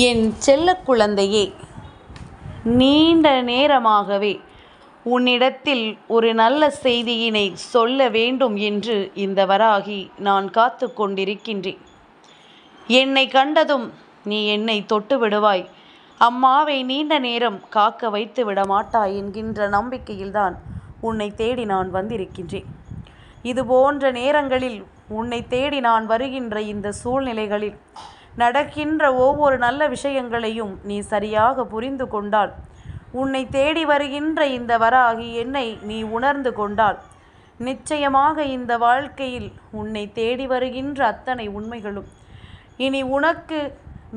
என் செல்ல குழந்தையே நீண்ட நேரமாகவே உன்னிடத்தில் ஒரு நல்ல செய்தியினை சொல்ல வேண்டும் என்று இந்த வராகி நான் காத்து கொண்டிருக்கின்றேன். என்னை கண்டதும் நீ என்னை தொட்டு விடுவாய். அம்மாவை நீண்ட நேரம் காக்க வைத்து விட மாட்டாய் என்கின்ற நம்பிக்கையில்தான் உன்னை தேடி நான் வந்திருக்கின்றேன். இது போன்ற நேரங்களில் உன்னை தேடி நான் வருகின்ற இந்த சூழ்நிலைகளில் நடக்கின்ற ஒவ்வொரு நல்ல விஷயங்களையும் நீ சரியாக புரிந்து கொண்டால். உன்னை தேடி வருகின்ற இந்த வராகி என்னை நீ உணர்ந்து கொண்டால். நிச்சயமாக இந்த வாழ்க்கையில் உன்னை தேடி வருகின்ற அத்தனை உண்மைகளும். இனி உனக்கு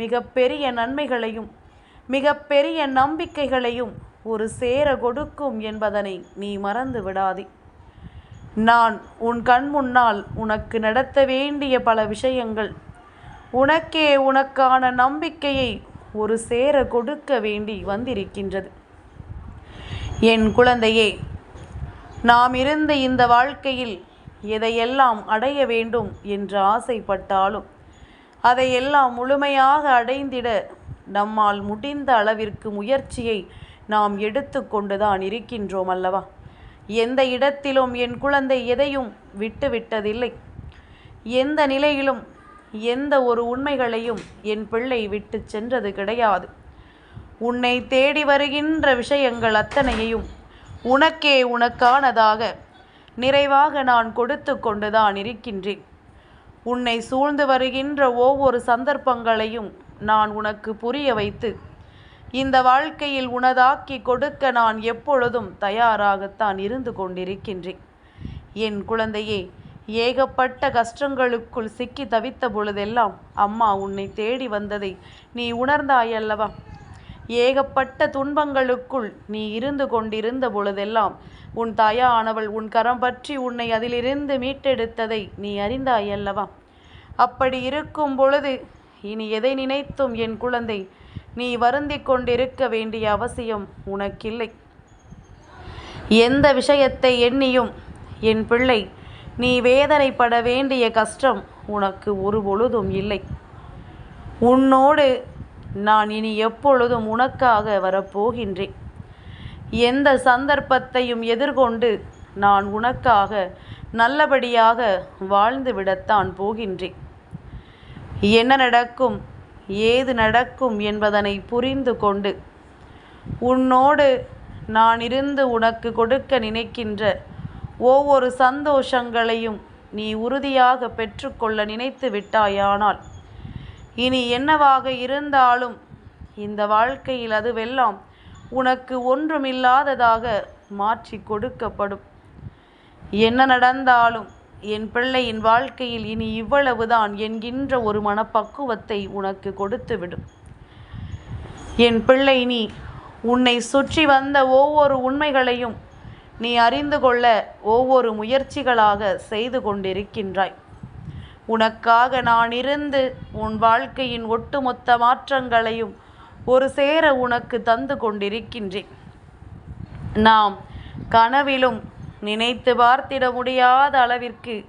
மிகப்பெரிய நன்மைகளையும் மிகப்பெரிய நம்பிக்கைகளையும் ஒரு சேர கொடுக்கும் என்பதனை நீ மறந்து விடாதே. நான் உன் கண் முன்னால் உனக்கு நடத்த வேண்டிய பல விஷயங்கள் உனக்கே உனக்கான நம்பிக்கையை ஒரு சேர கொடுக்க வேண்டி வந்திருக்கின்றது. என் குழந்தையே நாம் இருந்த இந்த வாழ்க்கையில் எதையெல்லாம் அடைய வேண்டும் என்று ஆசைப்பட்டாலும் அதையெல்லாம் முழுமையாக அடைந்திட நம்மால் முடிந்த அளவிற்கு முயற்சியை நாம் எடுத்துக்கொண்டுதான் இருக்கின்றோம் அல்லவா? எந்த இடத்திலும் என் குழந்தை எதையும் விட்டுவிட்டதில்லை. எந்த நிலையிலும் எந்த ஒரு உண்மைகளையும் என் பிள்ளை விட்டு சென்றது கிடையாது. உன்னை தேடி வருகின்ற விஷயங்கள் அத்தனையையும் உனக்கே உனக்கானதாக நிறைவாக நான் கொடுத்து கொண்டுதான் இருக்கின்றேன். உன்னை சூழ்ந்து வருகின்ற ஒவ்வொரு சந்தர்ப்பங்களையும் நான் உனக்கு புரிய வைத்து இந்த வாழ்க்கையில் உனதாக்கி கொடுக்க நான் எப்பொழுதும் தயாராகத்தான் இருந்து கொண்டிருக்கின்றேன். என் குழந்தையே ஏகப்பட்ட கஷ்டங்களுக்குள் சிக்கி தவித்த பொழுதெல்லாம் அம்மா உன்னை தேடி வந்ததை நீ உணர்ந்தாயல்லவா? ஏகப்பட்ட துன்பங்களுக்குள் நீ இருந்து கொண்டிருந்த பொழுதெல்லாம் உன் தாயானவள் உன் கரம் பற்றி உன்னை அதிலிருந்து மீட்டெடுத்ததை நீ அறிந்தாயல்லவா? அப்படி இருக்கும் பொழுது இனி எதை நினைத்தும் என் குழந்தை நீ வருந்திக் கொண்டிருக்க வேண்டிய அவசியம் உனக்கில்லை. எந்த விஷயத்தை எண்ணியும் என் பிள்ளை நீ வேதனைப்பட வேண்டிய கஷ்டம் உனக்கு ஒரு பொழுதும் இல்லை. உன்னோடு நான் இனி எப்பொழுதும் உனக்காக வரப்போகின்றேன். எந்த சந்தர்ப்பத்தையும் எதிர்கொண்டு நான் உனக்காக நல்லபடியாக வாழ்ந்து விடத்தான் போகின்றேன். என்ன நடக்கும் ஏது நடக்கும் என்பதனை புரிந்து கொண்டு உன்னோடு நான் இருந்து உனக்கு கொடுக்க நினைக்கின்ற ஒவ்வொரு சந்தோஷங்களையும் நீ உறுதியாக பெற்றுக்கொள்ள நினைத்து விட்டாயானால். இனி என்னவாக இருந்தாலும் இந்த வாழ்க்கையில் அதுவெல்லாம் உனக்கு ஒன்றுமில்லாததாக மாற்றி கொடுக்கப்படும். என்ன நடந்தாலும் என் பிள்ளையின் வாழ்க்கையில் இனி இவ்வளவுதான் என்கின்ற ஒரு மனப்பக்குவத்தை உனக்கு கொடுத்துவிடும். என் பிள்ளை நீ உன்னை சுற்றி வந்த ஒவ்வொரு உண்மைகளையும் நீ அறிந்து கொள்ள ஒவ்வொரு முயற்சிகளாக செய்து கொண்டிருக்கின்றாய். உனக்காக நான் இருந்து உன் வாழ்க்கையின் ஒட்டுமொத்த மாற்றங்களையும் ஒரு சேர உனக்கு தந்து கொண்டிருக்கின்றேன். நாம் கனவிலும் நினைத்து பார்த்திட முடியாத அளவிற்கு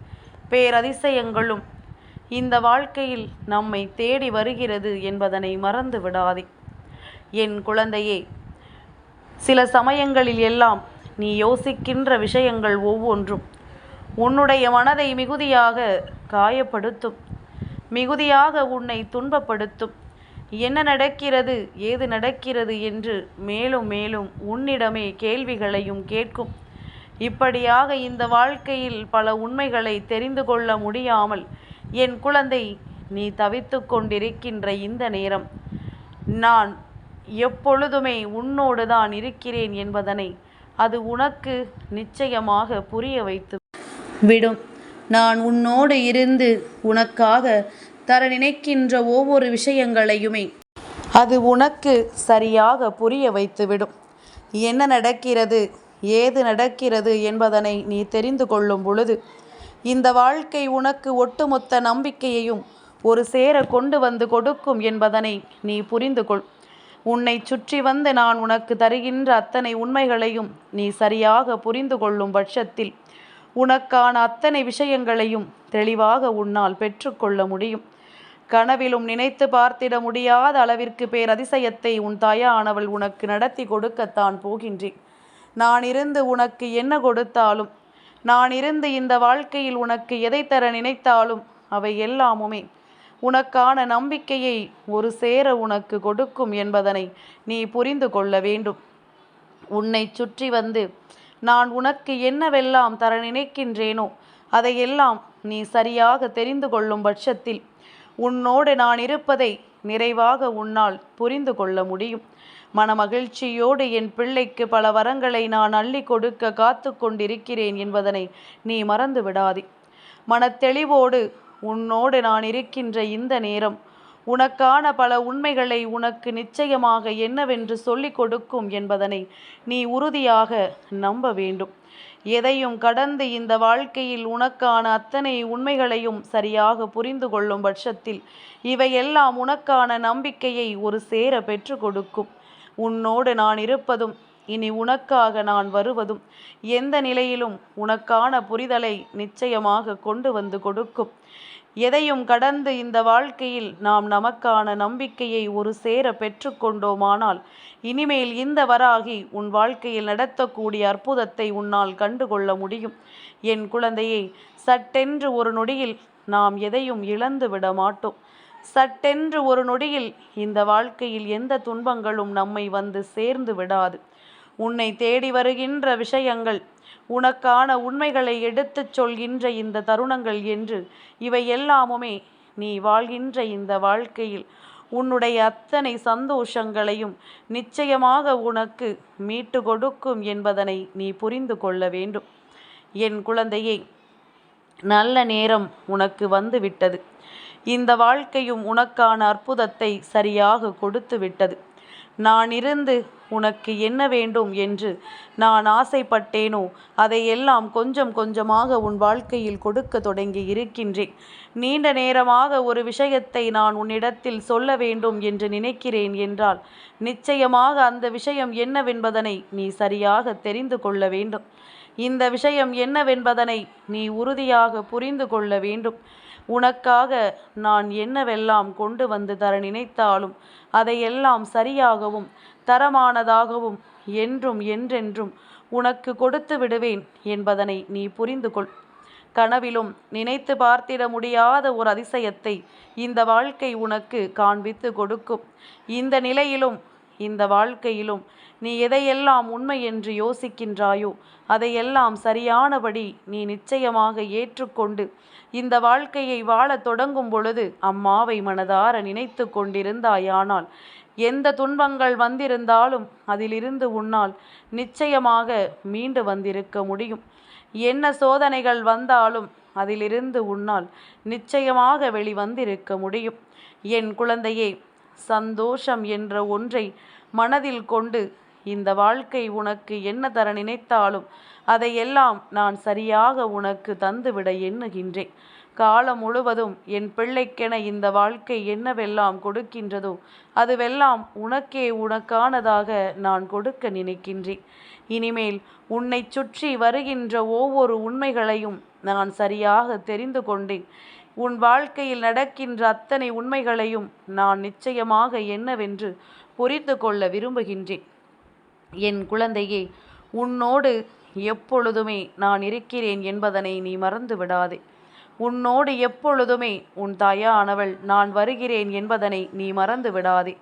பேரதிசயங்களும் இந்த வாழ்க்கையில் நம்மை தேடி வருகிறது என்பதனை மறந்து விடாதே. என் குழந்தையே சில சமயங்களில் எல்லாம் நீ யோசிக்கின்ற விஷயங்கள் ஒவ்வொன்றும் உன்னுடைய மனதை மிகுதியாக காயப்படுத்தும். மிகுதியாக உன்னை துன்பப்படுத்தும். என்ன நடக்கிறது ஏது நடக்கிறது என்று மேலும் மேலும் உன்னிடமே கேள்விகளையும் கேட்கும். இப்படியாக இந்த வாழ்க்கையில் பல உண்மைகளை தெரிந்து கொள்ள முடியாமல் என் குழந்தை நீ தவித்து கொண்டிருக்கின்ற இந்த நேரம். நான் எப்பொழுதுமே உன்னோடு தான் இருக்கிறேன் என்பதனை அது உனக்கு நிச்சயமாக புரிய வைத்து விடும். நான் உன்னோடு இருந்து உனக்காக தர நினைக்கின்ற ஒவ்வொரு விஷயங்களையுமே அது உனக்கு சரியாக புரிய வைத்துவிடும். என்ன நடக்கிறது ஏது நடக்கிறது என்பதனை நீ தெரிந்து கொள்ளும் பொழுது இந்த வாழ்க்கை உனக்கு ஒட்டுமொத்த நம்பிக்கையையும் ஒரு சேர கொண்டு வந்து கொடுக்கும் என்பதனை நீ புரிந்து கொள். உன்னை சுற்றி வந்து நான் உனக்கு தருகின்ற அத்தனை உண்மைகளையும் நீ சரியாக புரிந்து கொள்ளும் பட்சத்தில் உனக்கான அத்தனை விஷயங்களையும் தெளிவாக உன்னால் பெற்றுக்கொள்ள முடியும். கனவிலும் நினைத்து பார்த்திட முடியாத அளவிற்கு பேரதிசயத்தை உன் தாயானவள் உனக்கு நடத்தி கொடுக்கத்தான் போகின்றேன் நான் இருந்து உனக்கு என்ன கொடுத்தாலும் நான் இருந்து இந்த வாழ்க்கையில் உனக்கு எதை தர நினைத்தாலும் அவை எல்லாமுமே உனக்கான நம்பிக்கையை ஒரு சேர உனக்கு கொடுக்கும் என்பதனை நீ புரிந்து கொள்ள வேண்டும். உன்னை சுற்றி வந்து நான் உனக்கு என்னவெல்லாம் தர நினைக்கின்றேனோ அதையெல்லாம் நீ சரியாக தெரிந்து கொள்ளும் பட்சத்தில் உன்னோடு நான் இருப்பதை நிறைவாக உன்னால் புரிந்து கொள்ள முடியும். மனமகிழ்ச்சியோடு என் பிள்ளைக்கு பல வரங்களை நான் அள்ளி கொடுக்க காத்து கொண்டிருக்கிறேன் என்பதனை நீ மறந்து விடாதே மனத்தெளிவோடு உன்னோடு நான் இருக்கின்ற இந்த நேரம் உனக்கான பல உண்மைகளை உனக்கு நிச்சயமாக என்னவென்று சொல்லிக் கொடுக்கும் என்பதனை நீ உறுதியாக நம்ப வேண்டும். எதையும் கடந்து இந்த வாழ்க்கையில் உனக்கான அத்தனை உண்மைகளையும் சரியாக புரிந்து கொள்ளும் பட்சத்தில் இவையெல்லாம் உனக்கான நம்பிக்கையை ஒரு சேர பெற்று கொடுக்கும். உன்னோடு நான் இருப்பதும் இனி உனக்காக நான் வருவதும் எந்த நிலையிலும் உனக்கான புரிதலை நிச்சயமாக கொண்டு வந்து கொடுக்கும். எதையும் கடந்து இந்த வாழ்க்கையில் நாம் நமக்கான நம்பிக்கையை ஒரு சேர பெற்றுக்கொண்டோமானால் இனிமேல் இந்த வராகி உன் வாழ்க்கையில் நடத்தக்கூடிய அற்புதத்தை உன்னால் கண்டுகொள்ள முடியும். என் குழந்தையை சட்டென்று ஒரு நொடியில் நாம் எதையும் இழந்து விட மாட்டோம். சட்டென்று ஒரு நொடியில் இந்த வாழ்க்கையில் எந்த துன்பங்களும் நம்மை வந்து சேர்ந்து விடாது. உன்னை தேடி வருகின்ற விஷயங்கள் உனக்கான உண்மைகளை எடுத்துச் சொல்கின்ற இந்த தருணங்கள் என்று இவை எல்லாமுமே நீ வாழ்கின்ற இந்த வாழ்க்கையில் உன்னுடைய அத்தனை சந்தோஷங்களையும் நிச்சயமாக உனக்கு மீட்டு கொடுக்கும் என்பதனை நீ புரிந்து கொள்ள வேண்டும். என் குழந்தையே நல்ல நேரம் உனக்கு வந்துவிட்டது. இந்த வாழ்க்கையும் உனக்கான அற்புதத்தை சரியாக கொடுத்து விட்டது நான் இருந்து உனக்கு என்ன வேண்டும் என்று நான் ஆசைப்பட்டேனோ அதையெல்லாம் கொஞ்சம் கொஞ்சமாக உன் வாழ்க்கையில் கொடுக்க தொடங்கி இருக்கின்றேன். நீண்ட நேரமாக ஒரு விஷயத்தை நான் உன்னிடத்தில் சொல்ல வேண்டும் என்று நினைக்கிறேன் என்றால் நிச்சயமாக அந்த விஷயம் என்னவென்பதனை நீ சரியாக தெரிந்து கொள்ள வேண்டும். இந்த விஷயம் என்னவென்பதனை நீ உறுதியாக புரிந்து கொள்ள வேண்டும். உனக்காக நான் என்னவெல்லாம் கொண்டு வந்து தர நினைத்தாலும் அதையெல்லாம் சரியாகவும் தரமானதாகவும் என்றும் என்றென்றும் உனக்கு கொடுத்து விடுவேன் என்பதனை நீ புரிந்து கொள். கனவிலும் நினைத்து பார்த்திட முடியாத ஒரு அதிசயத்தை இந்த வாழ்க்கை உனக்கு காண்பித்து கொடுக்கும். இந்த நிலையிலும் இந்த வாழ்க்கையிலும். நீ எதையெல்லாம் உண்மை என்று யோசிக்கின்றாயோ அதையெல்லாம் சரியானபடி நீ நிச்சயமாக ஏற்றுக்கொண்டு இந்த வாழ்க்கையை வாழத் தொடங்கும் பொழுது அம்மாவை மனதார நினைத்து கொண்டிருந்தாயானால் எந்த துன்பங்கள் வந்திருந்தாலும் அதிலிருந்து உன்னால் நிச்சயமாக மீண்டு வந்திருக்க முடியும். என்ன சோதனைகள் வந்தாலும் அதிலிருந்து உன்னால் நிச்சயமாக வெளிவந்திருக்க முடியும். என் குழந்தையே சந்தோஷம் என்ற ஒன்றை மனதில் கொண்டு இந்த வாழ்க்கை உனக்கு என்ன தர நினைத்தாலும் அதையெல்லாம் நான் சரியாக உனக்கு தந்துவிட எண்ணுகின்றேன். காலம் முழுவதும் என் பிள்ளைக்கென இந்த வாழ்க்கை என்னவெல்லாம் கொடுக்கின்றதோ அதுவெல்லாம் உனக்கே உனக்கானதாக நான் கொடுக்க நினைக்கின்றேன். இனிமேல் உன்னை சுற்றி வருகின்ற ஒவ்வொரு உண்மைகளையும் நான் சரியாக தெரிந்து கொண்டேன். உன் வாழ்க்கையில் நடக்கின்ற அத்தனை உண்மைகளையும் நான் நிச்சயமாக என்னவென்று புரிந்து கொள்ள விரும்புகின்றேன். என் குழந்தையே உன்னோடு எப்பொழுதுமே நான் இருக்கிறேன் என்பதனை நீ மறந்து விடாதே. உன்னோடு எப்பொழுதுமே உன் தாயானவள் நான் வருகிறேன் என்பதனை நீ மறந்து விடாதே.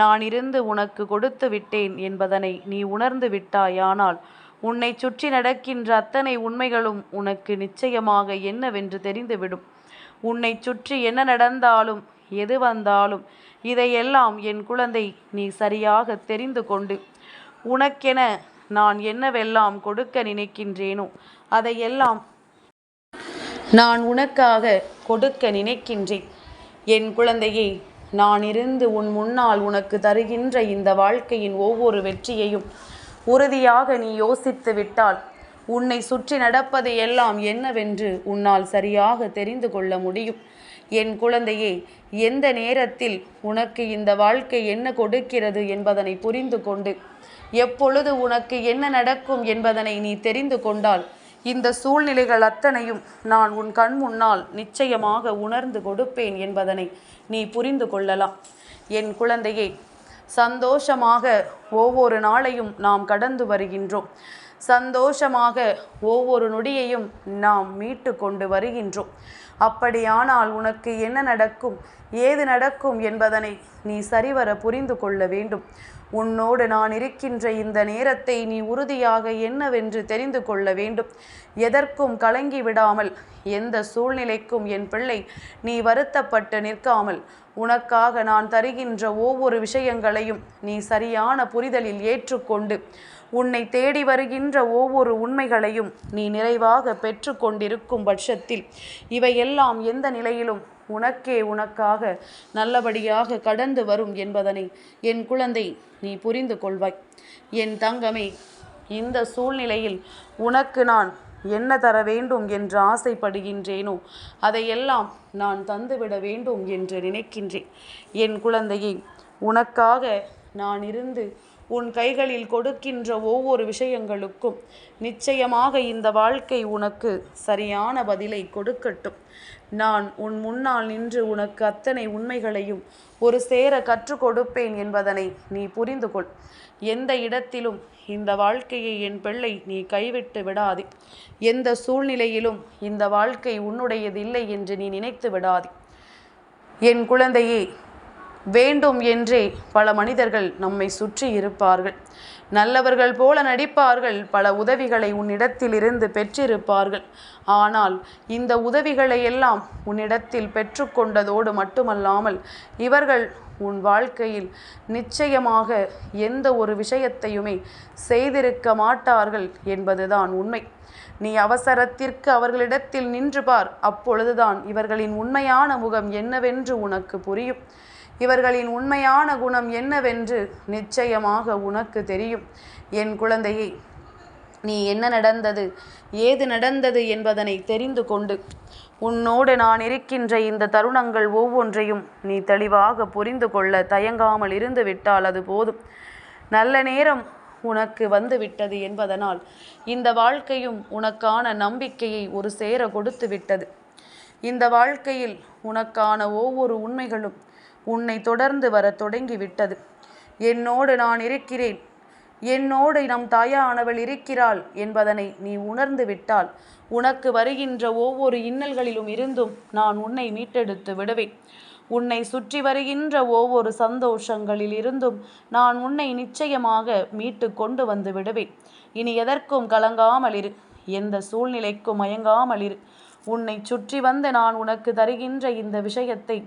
நான் இருந்து உனக்கு கொடுத்து விட்டேன் என்பதனை நீ உணர்ந்து விட்டாயானால் உன்னை சுற்றி நடக்கின்ற அத்தனை உண்மைகளும் உனக்கு நிச்சயமாக என்னவென்று தெரிந்துவிடும். உன்னை சுற்றி என்ன நடந்தாலும் எது வந்தாலும் இதையெல்லாம் என் குழந்தை நீ சரியாக தெரிந்து கொண்டு உனக்கென நான் என்னவெல்லாம் கொடுக்க நினைக்கின்றேனோ அதையெல்லாம் நான் உனக்காக கொடுக்க நினைக்கின்றேன். என் குழந்தையே நான் இருந்து உன் முன்னால் உனக்கு தருகின்ற இந்த வாழ்க்கையின் ஒவ்வொரு வெற்றியையும் உறுதியாக நீ யோசித்து விட்டால் உன்னை சுற்றி நடப்பது எல்லாம் என்னவென்று உன்னால் சரியாக தெரிந்து கொள்ள முடியும். என் குழந்தையே எந்த நேரத்தில் உனக்கு இந்த வாழ்க்கை என்ன கொடுக்கிறது என்பதனை புரிந்து கொண்டு எப்பொழுது உனக்கு என்ன நடக்கும் என்பதனை நீ தெரிந்து கொண்டால் இந்த சூழ்நிலைகள் அத்தனையும் நான் உன் கண் முன்னால் நிச்சயமாக உணர்ந்து கொடுப்பேன் என்பதனை நீ புரிந்து கொள்ளலாம். என் குழந்தையே சந்தோஷமாக ஒவ்வொரு நாளையும் நாம் கடந்து வருகின்றோம். சந்தோஷமாக ஒவ்வொரு நொடியையும் நாம் மீட்டு கொண்டு வருகின்றோம். அப்படியானால் உனக்கு என்ன நடக்கும்? ஏது நடக்கும் என்பதனை நீ சரிவர புரிந்து கொள்ள வேண்டும். உன்னோடு நான் இருக்கின்ற இந்த நேரத்தை நீ உறுதியாக என்னவென்று தெரிந்து கொள்ள வேண்டும். எதற்கும் கலங்கி விடாமல் எந்த சூழ்நிலைக்கும் என் பிள்ளை நீ வருத்தப்பட்டு நிற்காமல் உனக்காக நான் தருகின்ற ஒவ்வொரு விஷயங்களையும் நீ சரியான புரிதலில் ஏற்றுக்கொண்டு உன்னை தேடி வருகின்ற ஒவ்வொரு உண்மைகளையும் நீ நிறைவாக பெற்று கொண்டிருக்கும் பட்சத்தில் இவையெல்லாம் எந்த நிலையிலும் உனக்கே உனக்காக நல்லபடியாக கடந்து வரும் என்பதனை என் குழந்தை நீ புரிந்து கொள்வாய். என் தங்கமே இந்த சூழ்நிலையில் உனக்கு நான் என்ன தர வேண்டும் என்று ஆசைப்படுகின்றேனோ அதையெல்லாம் நான் தந்துவிட வேண்டும் என்று நினைக்கின்றேன். என் குழந்தையை உனக்காக நான் இருந்து உன் கைகளில் கொடுக்கின்ற ஒவ்வொரு விஷயங்களுக்கும் நிச்சயமாக இந்த வாழ்க்கை உனக்கு சரியான பதிலை கொடுக்கட்டும். நான் உன் முன்னால் நின்று உனக்கு அத்தனை உண்மைகளையும் ஒரு சேர கற்றுக் கொடுப்பேன் என்பதனை நீ புரிந்து கொள். எந்த இடத்திலும் இந்த வாழ்க்கையை என் பிள்ளை நீ கைவிட்டு விடாதே. எந்த சூழ்நிலையிலும் இந்த வாழ்க்கை உன்னுடையதில்லை என்று நீ நினைத்து விடாதே. என் குழந்தையே வேண்டும் என்றே பல மனிதர்கள் நம்மை சுற்றி இருப்பார்கள். நல்லவர்கள் போல நடிப்பார்கள் பல உதவிகளை உன்னிடத்திலிருந்து பெற்றிருப்பார்கள். ஆனால் இந்த உதவிகளை எல்லாம் உன்னிடத்தில் பெற்றுக்கொண்டதோடு மட்டுமல்லாமல் இவர்கள் உன் வாழ்க்கையில் நிச்சயமாக எந்த ஒரு விஷயத்தையுமே செய்திருக்க மாட்டார்கள் என்பதுதான் உண்மை. நீ அவசரத்திற்கு அவர்களிடத்தில் நின்று பார் அப்பொழுதுதான் இவர்களின் உண்மையான முகம் என்னவென்று உனக்கு புரியும். இவர்களின் உண்மையான குணம் என்னவென்று நிச்சயமாக உனக்கு தெரியும். என் குழந்தையை நீ என்ன நடந்தது? ஏது நடந்தது என்பதனை தெரிந்து கொண்டு. உன்னோடு நான் இருக்கின்ற இந்த தருணங்கள் ஒவ்வொன்றையும் நீ தெளிவாக புரிந்து கொள்ள தயங்காமல் இருந்து விட்டால் அது போதும். நல்ல நேரம் உனக்கு வந்துவிட்டது என்பதனால் இந்த வாழ்க்கையும் உனக்கான நம்பிக்கையை ஒரு சேர கொடுத்து விட்டது. இந்த வாழ்க்கையில் உனக்கான ஒவ்வொரு உண்மைகளும் உன்னை தொடர்ந்து வர தொடங்கிவிட்டது. என்னோடு நான் இருக்கிறேன். என்னோடு நம் தாயானவள் இருக்கிறாள் என்பதனை நீ உணர்ந்து விட்டால் உனக்கு வருகின்ற ஒவ்வொரு இன்னல்களிலும் இருந்தும் நான் உன்னை மீட்டெடுத்து விடுவேன். உன்னை சுற்றி வருகின்ற ஒவ்வொரு சந்தோஷங்களில் இருந்தும் நான் உன்னை நிச்சயமாக மீட்டு கொண்டு வந்து விடுவேன். இனி எதற்கும் கலங்காமல் இரு. எந்த சூழ்நிலைக்கும் மயங்காமல் இரு. உன்னை சுற்றி வந்து நான் உனக்கு தருகின்ற இந்த விஷயத்தை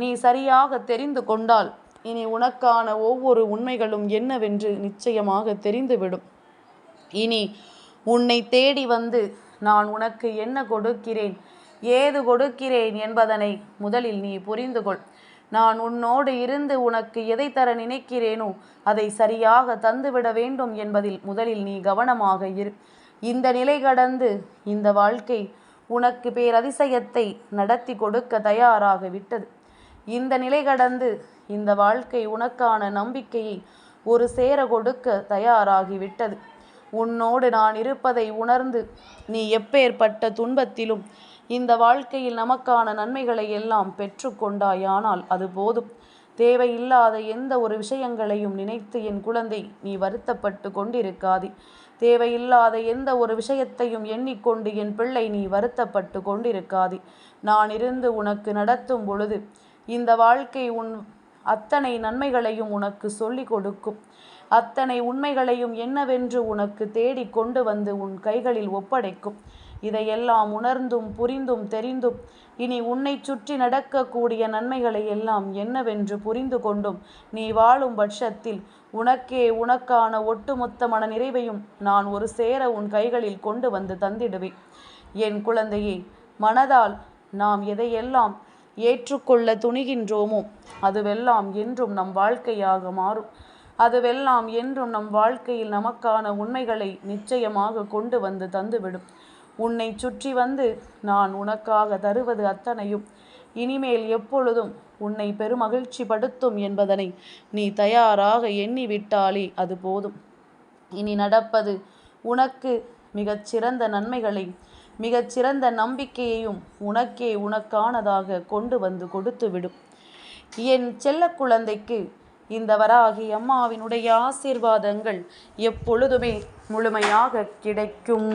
நீ சரியாக தெரிந்து கொண்டால் இனி உனக்கான ஒவ்வொரு உண்மைகளும் என்னவென்று நிச்சயமாக தெரிந்துவிடும். இனி உன்னை தேடி வந்து நான் உனக்கு என்ன கொடுக்கிறேன் ஏது கொடுக்கிறேன் என்பதனை முதலில் நீ புரிந்து கொள். நான் உன்னோடு இருந்து உனக்கு எதை தர நினைக்கிறேனோ அதை சரியாக தந்துவிட வேண்டும் என்பதில் முதலில் நீ கவனமாக இரு. இந்த நிலை கடந்து இந்த வாழ்க்கை உனக்கு பேரதிசயத்தை நடத்தி கொடுக்க தயாராக விட்டது. இந்த நிலை கடந்து இந்த வாழ்க்கை உனக்கான நம்பிக்கையை ஒரு சேர கொடுக்க தயாராகிவிட்டது. உன்னோடு நான் இருப்பதை உணர்ந்து நீ எப்பேற்பட்ட துன்பத்திலும் இந்த வாழ்க்கையில் நமக்கான நன்மைகளை எல்லாம் பெற்றுக்கொண்டாயானால் அது போதும். தேவையில்லாத எந்த ஒரு விஷயங்களையும் நினைத்து என் குழந்தை நீ வருத்தப்பட்டு கொண்டிருக்காதே. தேவையில்லாத எந்த ஒரு விஷயத்தையும் எண்ணிக்கொண்டு என் பிள்ளை நீ வருத்தப்பட்டு கொண்டிருக்காதே. நான் இருந்து உனக்கு நடத்தும் பொழுது இந்த வாழ்க்கை உன் அத்தனை நன்மைகளையும் உனக்கு சொல்லிக் கொடுக்கும். அத்தனை உண்மைகளையும் என்னவென்று உனக்கு தேடி கொண்டு வந்து உன் கைகளில் ஒப்படைக்கும். இதையெல்லாம் உணர்ந்தும் புரிந்தும் தெரிந்தும் இனி உன்னை சுற்றி நடக்கக்கூடிய நன்மைகளை எல்லாம் என்னவென்று புரிந்து கொண்டும் நீ வாழும் பட்சத்தில் உனக்கே உனக்கான ஒட்டுமொத்த மன நிறைவையும் நான் ஒரு சேர உன் கைகளில் கொண்டு வந்து தந்திடுவேன். என் குழந்தையே மனதால் நாம் எதையெல்லாம் ஏற்றுக்கொள்ள துணிகின்றோமோ? அதுவெல்லாம் என்றும் நம் வாழ்க்கையாக மாறும். அதுவெல்லாம் என்றும் நம் வாழ்க்கையில் நமக்கான உண்மைகளை நிச்சயமாக கொண்டு வந்து தந்துவிடும். உன்னை சுற்றி வந்து நான் உனக்காக தருவது அத்தனையும். இனிமேல் எப்பொழுதும் உன்னை பெருமகிழ்ச்சி படுத்தும் என்பதனை நீ தயாராக எண்ணிவிட்டாலே அது போதும். இனி நடப்பது உனக்கு மிகச்சிறந்த நன்மைகளை மிகச்சிறந்த நம்பிக்கையையும் உனக்கே உனக்கானதாக கொண்டு வந்து கொடுத்துவிடும் என் செல்ல குழந்தைக்கு இந்த வராகி அம்மாவினுடைய ஆசீர்வாதங்கள் எப்பொழுதுமே முழுமையாக கிடைக்கும்.